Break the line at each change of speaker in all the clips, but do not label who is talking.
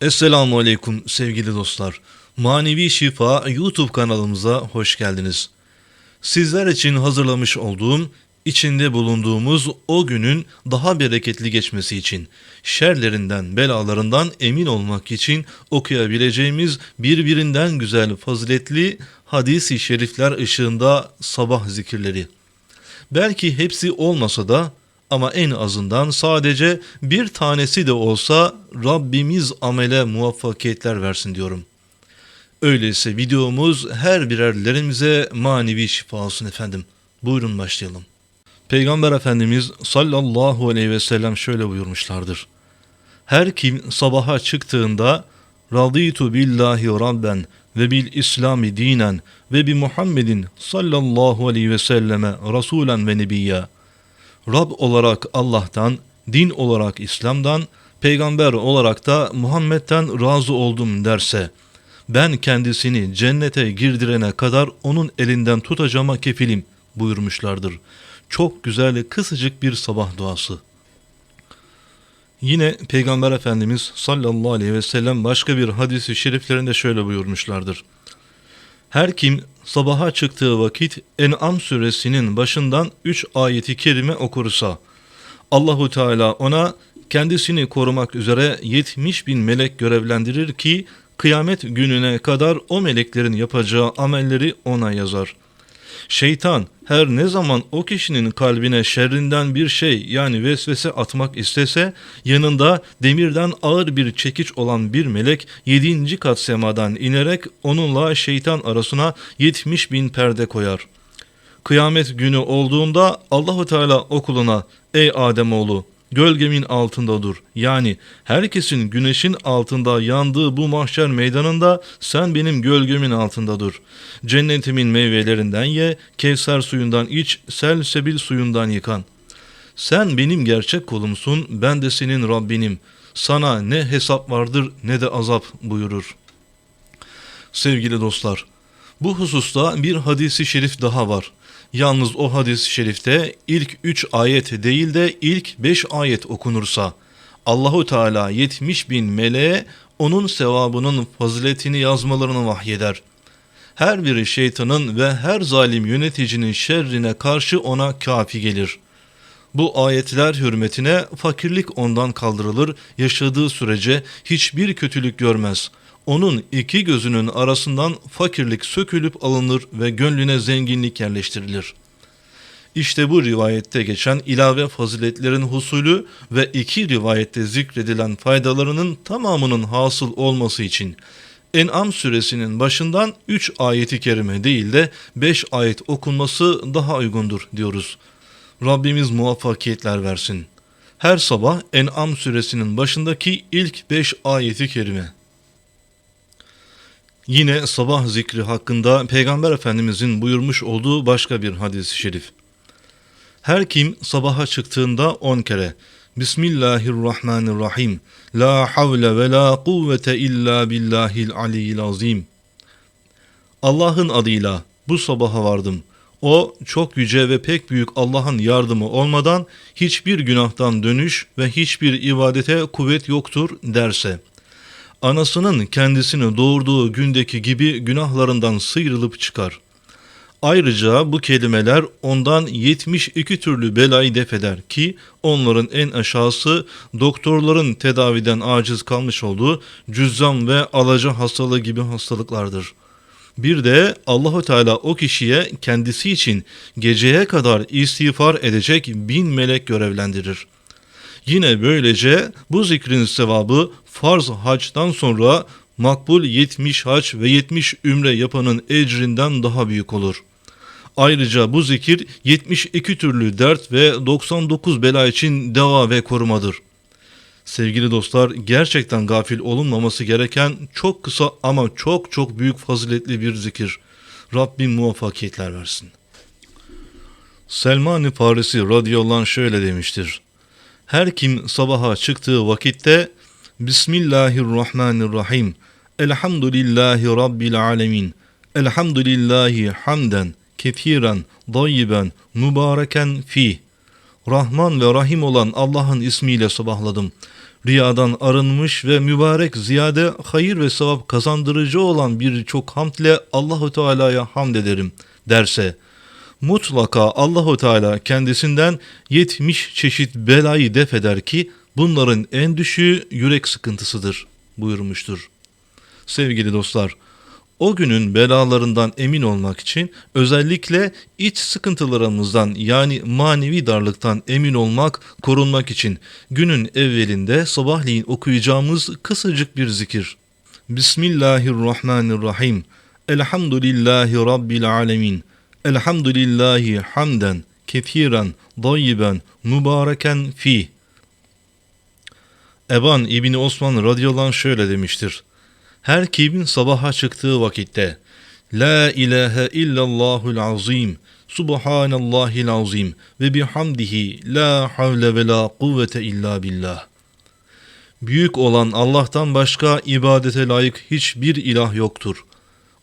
Esselamu Aleyküm sevgili dostlar. Manevi Şifa YouTube kanalımıza hoş geldiniz. Sizler için hazırlamış olduğum, içinde bulunduğumuz o günün daha bereketli geçmesi için, şerlerinden, belalarından emin olmak için okuyabileceğimiz birbirinden güzel, faziletli hadis-i şerifler ışığında sabah zikirleri. Belki hepsi olmasa da ama en azından sadece bir tanesi de olsa Rabbimiz amele muvaffakiyetler versin diyorum. Öyleyse videomuz her birerlerimize manevi şifa olsun efendim. Buyurun başlayalım. Peygamber Efendimiz sallallahu aleyhi ve sellem şöyle buyurmuşlardır. Her kim sabaha çıktığında Raditu billahi rabben ve bil İslami dinen ve bi Muhammedin sallallahu aleyhi ve selleme rasulen ve nebiyya. Rab olarak Allah'tan, din olarak İslam'dan, peygamber olarak da Muhammed'den razı oldum derse, ben kendisini cennete girdirene kadar onun elinden tutacağıma kefilim buyurmuşlardır. Çok güzel kısacık bir sabah duası. Yine Peygamber Efendimiz sallallahu aleyhi ve sellem başka bir hadisi şeriflerinde şöyle buyurmuşlardır. Her kim sabaha çıktığı vakit En'am suresinin başından 3 ayeti kerime okursa Allahu Teala ona kendisini korumak üzere 70 bin melek görevlendirir ki kıyamet gününe kadar o meleklerin yapacağı amelleri ona yazar. Şeytan her ne zaman o kişinin kalbine şerrinden bir şey yani vesvese atmak istese yanında demirden ağır bir çekiç olan bir melek yedinci kat semadan inerek onunla şeytan arasına yetmiş bin perde koyar. Kıyamet günü olduğunda Allahu Teala okuluna ey Ademoğlu gölgemin altında dur. Yani herkesin güneşin altında yandığı bu mahşer meydanında sen benim gölgemin altında dur. Cennetimin meyvelerinden ye, kevser suyundan iç, selsebil suyundan yıkan. Sen benim gerçek kolumsun, ben de senin Rabbinim. Sana ne hesap vardır ne de azap buyurur. Sevgili dostlar, bu hususta bir hadisi şerif daha var. Yalnız o hadis-i şerifte ilk 3 ayet değil de ilk 5 ayet okunursa Allahu Teala 70 bin meleğe onun sevabının faziletini yazmalarını vahyeder. Her biri şeytanın ve her zalim yöneticinin şerrine karşı ona kafi gelir. Bu ayetler hürmetine fakirlik ondan kaldırılır, yaşadığı sürece hiçbir kötülük görmez.'' Onun iki gözünün arasından fakirlik sökülüp alınır ve gönlüne zenginlik yerleştirilir. İşte bu rivayette geçen ilave faziletlerin husulü ve iki rivayette zikredilen faydalarının tamamının hasıl olması için En'am suresinin başından 3 ayeti kerime değil de 5 ayet okunması daha uygundur diyoruz. Rabbimiz muvaffakiyetler versin. Her sabah En'am suresinin başındaki ilk 5 ayeti kerime. Yine sabah zikri hakkında Peygamber Efendimizin buyurmuş olduğu başka bir hadis-i şerif. Her kim sabaha çıktığında on kere Bismillahirrahmanirrahim La havle ve la kuvvete illa billahil aliyyil azim Allah'ın adıyla bu sabaha vardım. O çok yüce ve pek büyük Allah'ın yardımı olmadan hiçbir günahtan dönüş ve hiçbir ibadete kuvvet yoktur derse anasının kendisini doğurduğu gündeki gibi günahlarından sıyrılıp çıkar. Ayrıca bu kelimeler ondan 72 türlü belayı defeder ki onların en aşağısı doktorların tedaviden aciz kalmış olduğu cüzzam ve alaca hastalığı gibi hastalıklardır. Bir de Allahu Teala o kişiye kendisi için geceye kadar istiğfar edecek bin melek görevlendirir.'' Yine böylece bu zikrin sevabı farz haçtan sonra makbul 70 haç ve 70 ümre yapanın ecrinden daha büyük olur. Ayrıca bu zikir 72 türlü dert ve 99 bela için deva ve korumadır. Sevgili dostlar gerçekten gafil olunmaması gereken çok kısa ama çok çok büyük faziletli bir zikir. Rabbim muvaffakiyetler versin. Selman-ı Farisi radıyallahu anh şöyle demiştir. Her kim sabaha çıktığı vakitte Bismillahirrahmanirrahim. Elhamdülillahi Rabbil alemin. Elhamdülillahi hamden, kethiren, dayyiben, mübareken fi. Rahman ve Rahim olan Allah'ın ismiyle sabahladım. riyadan arınmış ve mübarek ziyade hayır ve sevap kazandırıcı olan birçok hamd ile Allahu Teala'ya hamd ederim derse mutlaka Allahu Teala kendisinden 70 çeşit belayı def eder ki bunların en düşüğü yürek sıkıntısıdır buyurmuştur. Sevgili dostlar, o günün belalarından emin olmak için özellikle iç sıkıntılarımızdan yani manevi darlıktan emin olmak, korunmak için günün evvelinde sabahleyin okuyacağımız kısacık bir zikir. Bismillahirrahmanirrahim. Elhamdülillahi Rabbil alemin. Elhamdülillahi hamden, kethiren, dayyiben, mübareken fi. Eban İbni Osman radıyallahu şöyle demiştir. Her kim sabaha çıktığı vakitte La ilahe illallahul azim Subhanallahil azim ve bihamdihi la havle ve la kuvvete illa billah. Büyük olan Allah'tan başka ibadete layık hiçbir ilah yoktur.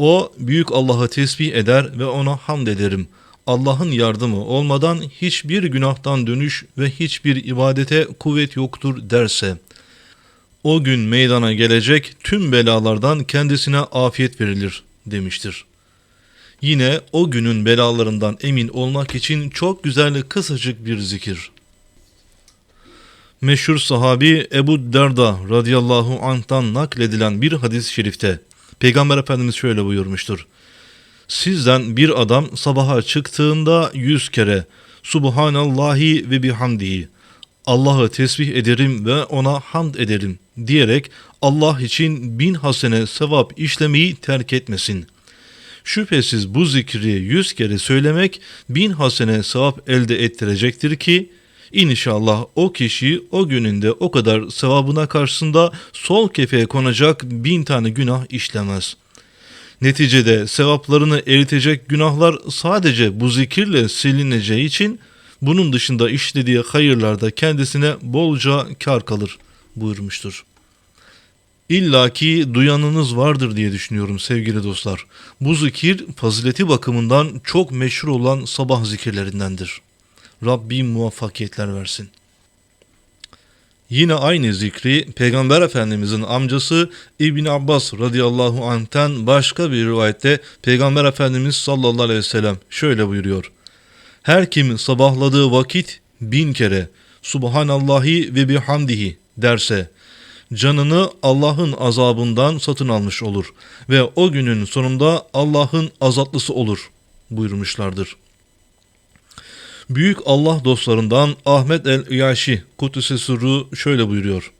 O büyük Allah'ı tesbih eder ve ona hamd ederim. Allah'ın yardımı olmadan hiçbir günahtan dönüş ve hiçbir ibadete kuvvet yoktur derse o gün meydana gelecek tüm belalardan kendisine afiyet verilir demiştir. Yine o günün belalarından emin olmak için çok güzel kısacık bir zikir. Meşhur sahabi Ebu Derda radıyallahu anh'tan nakledilen bir hadis-i şerifte Peygamber Efendimiz şöyle buyurmuştur. Sizden bir adam sabaha çıktığında yüz kere Subhanallahi ve bihamdihi Allah'ı tesbih ederim ve ona hamd ederim diyerek Allah için bin hasene sevap işlemeyi terk etmesin. Şüphesiz bu zikri yüz kere söylemek bin hasene sevap elde ettirecektir ki İnşallah o kişi o gününde o kadar sevabına karşısında sol kefeye konacak bin tane günah işlemez. Neticede sevaplarını eritecek günahlar sadece bu zikirle silineceği için bunun dışında işlediği hayırlarda kendisine bolca kar kalır buyurmuştur. İlla ki duyanınız vardır diye düşünüyorum sevgili dostlar. Bu zikir fazileti bakımından çok meşhur olan sabah zikirlerindendir. Rabbim muvaffakiyetler versin. Yine aynı zikri Peygamber Efendimizin amcası İbn Abbas radıyallahu anh'ten başka bir rivayette Peygamber Efendimiz sallallahu aleyhi ve sellem şöyle buyuruyor. Her kim sabahladığı vakit bin kere Subhanallahi ve bihamdihi derse canını Allah'ın azabından satın almış olur ve o günün sonunda Allah'ın azatlısı olur buyurmuşlardır. Büyük Allah dostlarından Ahmet el-İyaşi Kudüs'e Sırrı şöyle buyuruyor.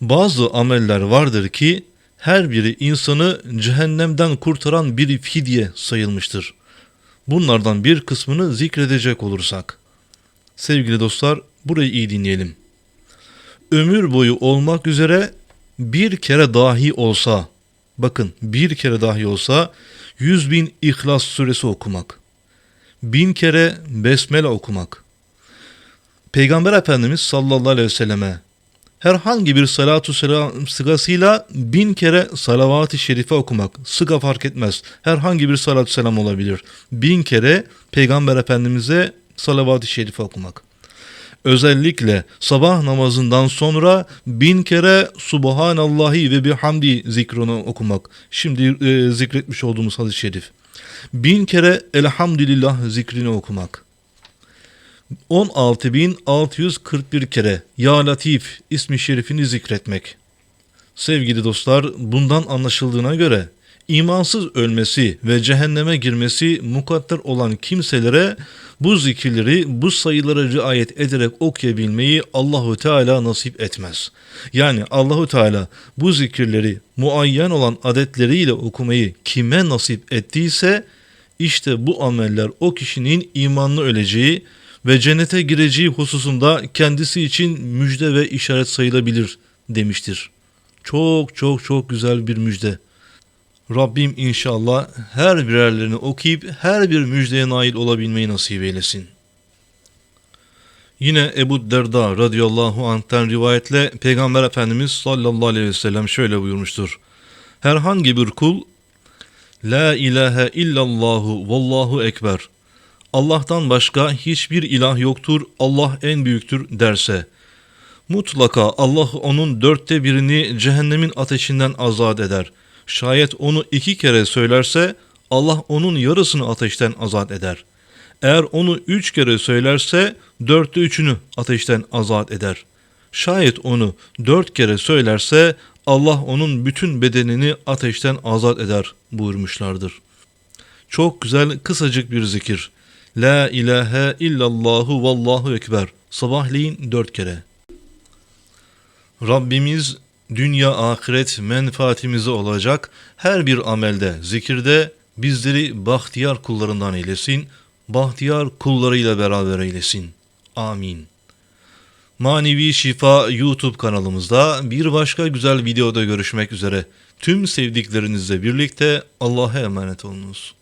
Bazı ameller vardır ki her biri insanı cehennemden kurtaran bir fidye sayılmıştır. Bunlardan bir kısmını zikredecek olursak. Sevgili dostlar burayı iyi dinleyelim. Ömür boyu olmak üzere bir kere dahi olsa, bakın bir kere dahi olsa yüz bin İhlas suresi okumak, bin kere Besmele okumak, Peygamber Efendimiz sallallahu aleyhi ve selleme herhangi bir salatu selam sıgasıyla bin kere salavat-ı şerife okumak. Sıga fark etmez. Herhangi bir salatu selam olabilir. Bin kere Peygamber Efendimiz'e salavat-ı şerife okumak. Özellikle sabah namazından sonra bin kere Subhanallahi ve bihamdi zikrunu okumak. Şimdi e, zikretmiş olduğumuz hadis-i şerif. Bin kere Elhamdülillah zikrini okumak. 16.641 kere Ya Latif ismi şerifini zikretmek. Sevgili dostlar bundan anlaşıldığına göre imansız ölmesi ve cehenneme girmesi mukadder olan kimselere bu zikirleri bu sayılara riayet ederek okuyabilmeyi Allahu Teala nasip etmez. Yani Allahu Teala bu zikirleri muayyen olan adetleriyle okumayı kime nasip ettiyse işte bu ameller o kişinin imanlı öleceği ve cennete gireceği hususunda kendisi için müjde ve işaret sayılabilir demiştir. Çok çok çok güzel bir müjde. Rabbim inşallah her birerlerini okuyup her bir müjdeye nail olabilmeyi nasip eylesin. Yine Ebu Derda radıyallahu anh'ten rivayetle Peygamber Efendimiz sallallahu aleyhi ve sellem şöyle buyurmuştur. Herhangi bir kul La ilahe illallahu vallahu ekber Allah'tan başka hiçbir ilah yoktur, Allah en büyüktür derse, Mutlaka Allah onun dörtte birini cehennemin ateşinden azat eder. Şayet onu iki kere söylerse Allah onun yarısını ateşten azat eder. Eğer onu üç kere söylerse dörtte üçünü ateşten azat eder. Şayet onu dört kere söylerse Allah onun bütün bedenini ateşten azat eder buyurmuşlardır. Çok güzel kısacık bir zikir. La ilahe illallahu vallahu ekber. Sabahleyin dört kere. Rabbimiz dünya ahiret menfaatimize olacak her bir amelde, zikirde bizleri bahtiyar kullarından eylesin, bahtiyar kullarıyla beraber eylesin. Amin. Manevi Şifa YouTube kanalımızda bir başka güzel videoda görüşmek üzere. Tüm sevdiklerinizle birlikte Allah'a emanet olunuz.